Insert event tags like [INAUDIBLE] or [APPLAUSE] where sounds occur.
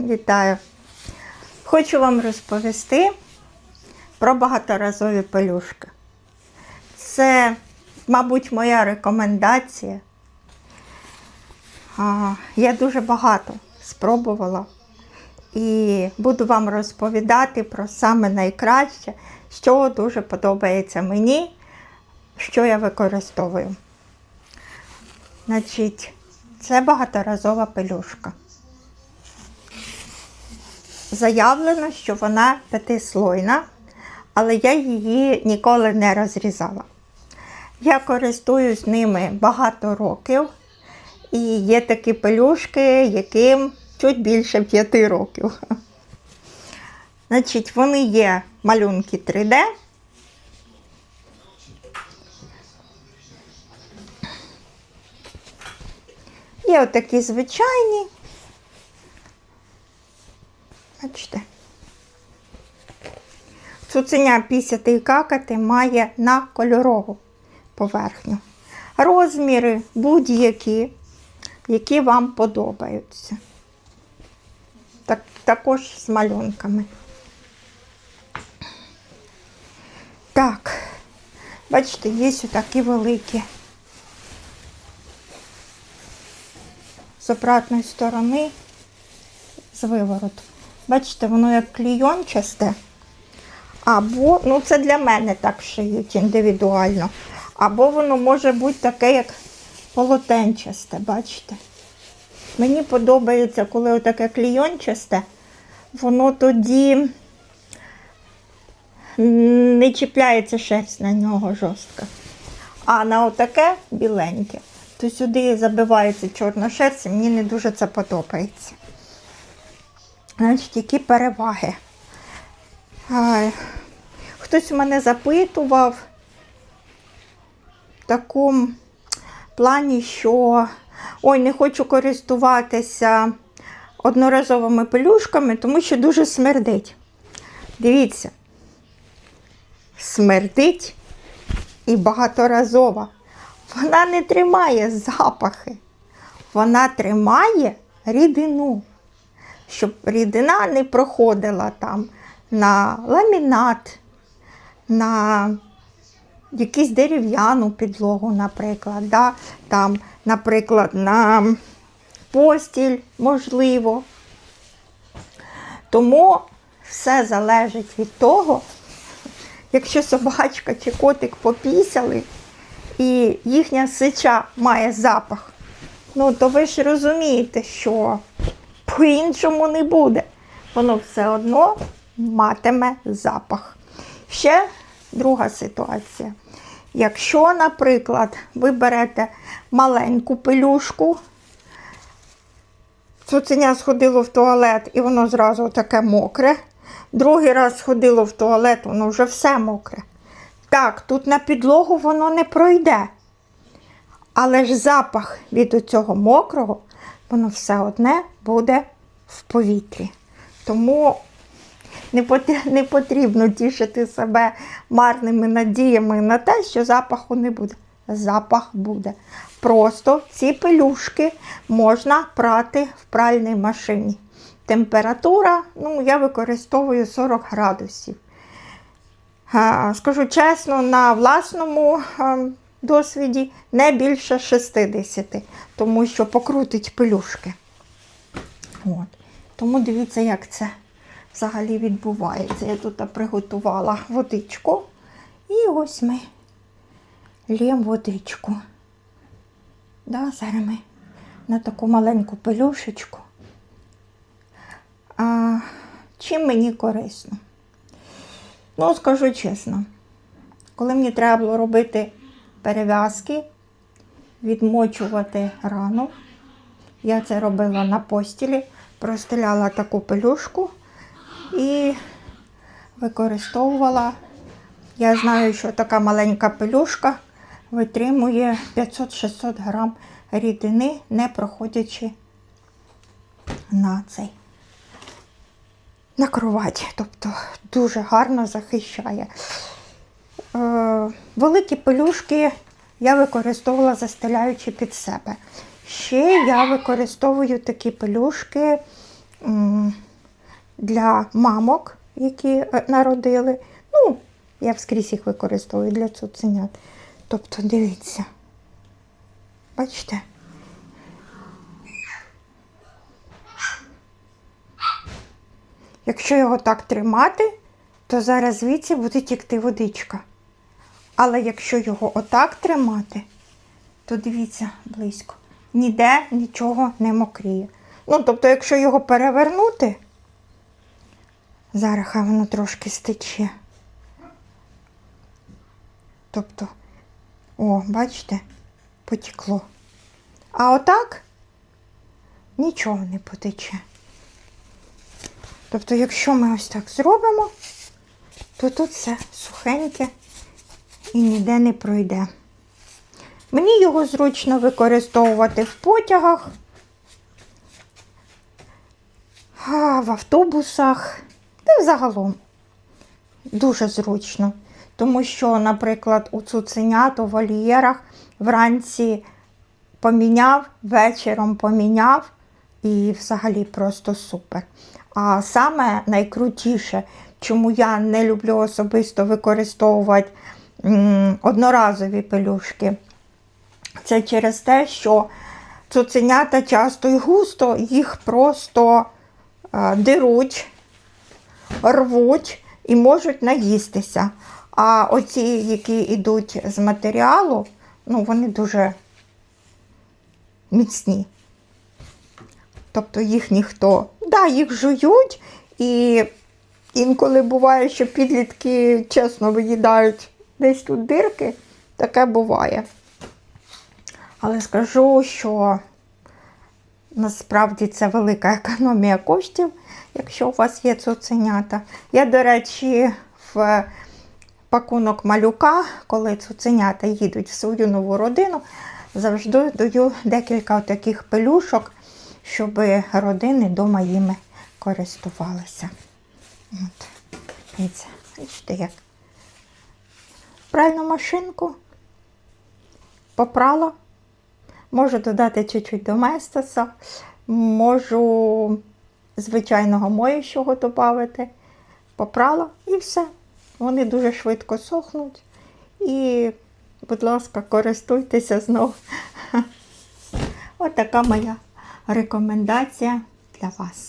Вітаю! Хочу вам розповісти про багаторазові пелюшки. Це, мабуть, моя рекомендація. Я дуже багато спробувала і буду вам розповідати про саме найкраще, що дуже подобається мені, що я використовую. Значить, це багаторазова пелюшка. Заявлено, що вона п'ятислойна, але я її ніколи не розрізала. Я користуюсь ними багато років, і є такі пелюшки, яким чуть більше 5 років. Значить, вони є малюнки 3D. Є отакі звичайні. Бачите. Цуценя пісяти і какати має на кольорову поверхню. Розміри будь-які, які вам подобаються. Так, також з малюнками. Так, бачите, є такі великі. З обратної сторони, з вивороту. Бачите, воно як клійончасте. Або, ну це для мене так шиють індивідуально. Або воно може бути таке, як полотенчасте, бачите? Мені подобається, коли отаке клійончасте, воно тоді не чіпляється шерсть на нього жорстко. А на отаке біленьке, то сюди забивається чорна шерсть, і мені не дуже це подобається. Значить, які переваги. Хтось у мене запитував в такому плані, що ой, не хочу користуватися одноразовими пелюшками, тому що дуже смердить. Дивіться, смердить і багаторазова. Вона не тримає запахи, вона тримає рідину щоб рідина не проходила там на ламінат, на якусь дерев'яну підлогу, наприклад, да? там, наприклад, на постіль, можливо. Тому все залежить від того, якщо собачка чи котик попісяли, і їхня сича має запах, ну то ви ж розумієте, що по-іншому не буде. Воно все одно матиме запах. Ще друга ситуація. Якщо, наприклад, ви берете маленьку пелюшку, цуценя сходило в туалет і воно зразу таке мокре. Другий раз сходило в туалет, воно вже все мокре. Так, тут на підлогу воно не пройде. Але ж запах від цього мокрого, воно все одне буде в повітрі. Тому не потрібно, тішити себе марними надіями на те, що запаху не буде. Запах буде. Просто ці пелюшки можна прати в пральній машині. Температура, ну, я використовую 40 градусів. Скажу чесно, на власному досвіді не більше 60, тому що покрутить пелюшки. От. Тому дивіться, як це взагалі відбувається. Я тут приготувала водичку. І ось ми лємо водичку. Да, зараз ми на таку маленьку пелюшечку. А, чим мені корисно? Ну, скажу чесно, коли мені треба було робити перев'язки, відмочувати рану, я це робила на постілі, простеляла таку пелюшку і використовувала. Я знаю, що така маленька пелюшка витримує 500-600 грам рідини, не проходячи на цей на кровать. Тобто дуже гарно захищає. Е, великі пелюшки я використовувала застеляючи під себе. Ще я використовую такі пелюшки, для мамок, які е, народили. Ну, я вскрізь їх використовую для цуценят. Тобто, дивіться. Бачите? Якщо його так тримати, то зараз звідси буде тікти водичка. Але якщо його отак тримати, то дивіться близько, ніде нічого не мокріє. Ну, тобто, якщо його перевернути, зараз хай воно трошки стече. Тобто, о, бачите, потекло. А отак нічого не потече. Тобто, якщо ми ось так зробимо, то тут все сухеньке і ніде не пройде. Мені його зручно використовувати в потягах, в автобусах та загалом дуже зручно. Тому що, наприклад, у цуценят у вольєрах вранці поміняв, вечором поміняв і взагалі просто супер. А саме найкрутіше, чому я не люблю особисто використовувати одноразові пелюшки, це через те, що цуценята часто і густо їх просто е, деруть, рвуть і можуть наїстися. А оці, які йдуть з матеріалу, ну, вони дуже міцні. Тобто їх ніхто. Да, їх жують, і інколи буває, що підлітки чесно виїдають десь тут дирки. Таке буває. Але скажу, що насправді це велика економія коштів, якщо у вас є цуценята. Я, до речі, в пакунок малюка, коли цуценята їдуть в свою нову родину, завжди даю декілька таких пелюшок, щоб родини вдома їми користувалися. От. Дивіться, бачите як. Пральну машинку попрала. Можу додати чуть-чуть доместоса, можу звичайного моющого додати. Попрала і все. Вони дуже швидко сохнуть. І, будь ласка, користуйтеся знову. [LAUGHS] Ось така моя рекомендація для вас.